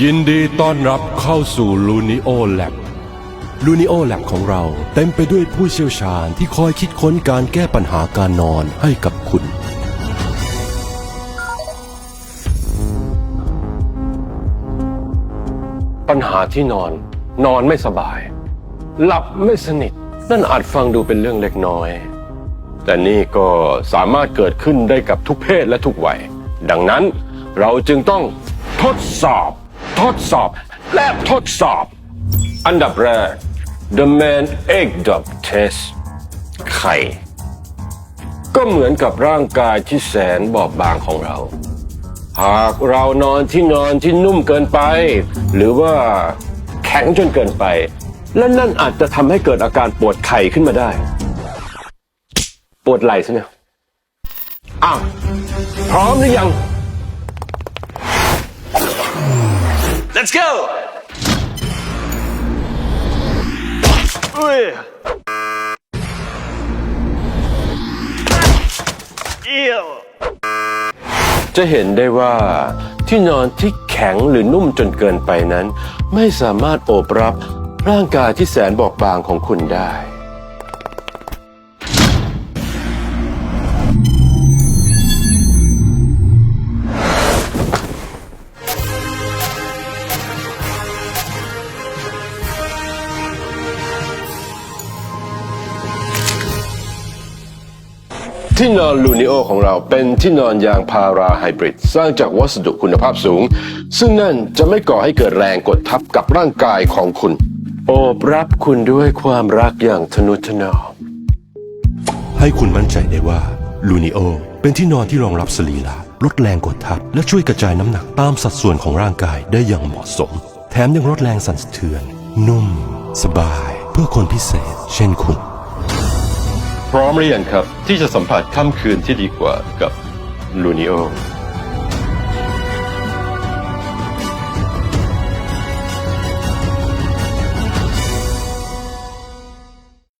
ยินดีต้อนรับเข้าสู่ Lunio Lab Lunio Lab ของเราเต็มไปด้วยผู้เชี่ยวชาญที่คอยคิดค้นการแก้ปัญหาการนอนให้กับคุณ ปัญหาที่นอน นอนไม่สบาย หลับไม่สนิท นั่นอาจฟังดูเป็นเรื่องเล็กน้อย แต่นี่ก็สามารถเกิดขึ้นได้กับทุกเพศและทุกวัย ดังนั้นเราจึงต้องทดสอบ ทดสอบ และทดสอบ อันดับแรก The Man Egg Dog Test ไข่ ก็เหมือนกับร่างกายที่แสนบอบบางของเรา หากเรานอนที่นอนที่นุ่มเกินไป หรือว่าแข็งจนเกินไป และนั่นอาจจะทำให้เกิดอาการปวดไข่ขึ้นมาได้ ปวดไหล่ใช่ไหมอ้าวพร้อมหรือยัง Let's go! อุ้ยเอี่ยวจะเห็นได้ว่าที่นอนที่แข็งหรือนุ่มจนเกินไปนั้น ไม่สามารถโอบรับร่างกายที่แสนบอบบางของคุณได้ ที่นอนลูนิโอของเราเป็นที่นอนยางพาราไฮบริด สร้างจากวัสดุคุณภาพสูง ซึ่งนั่นจะไม่ก่อให้เกิดแรงกดทับกับร่างกายของคุณ โอบรับคุณด้วยความรักอย่างทนุถนอมให้คุณมั่นใจได้ว่าลูนิโอเป็นที่นอนที่รองรับสรีระลดแรงกดทับ และช่วยกระจายน้ำหนักตามสัดส่วนของร่างกายได้อย่างเหมาะสม แถมยังลดแรงสั่นสะเทือน นุ่ม สบาย เพื่อคนพิเศษ เช่นคุณ พร้อมหรือยังครับ ที่จะสัมผัสค่ำคืนที่ดีกว่ากับลูนิโอ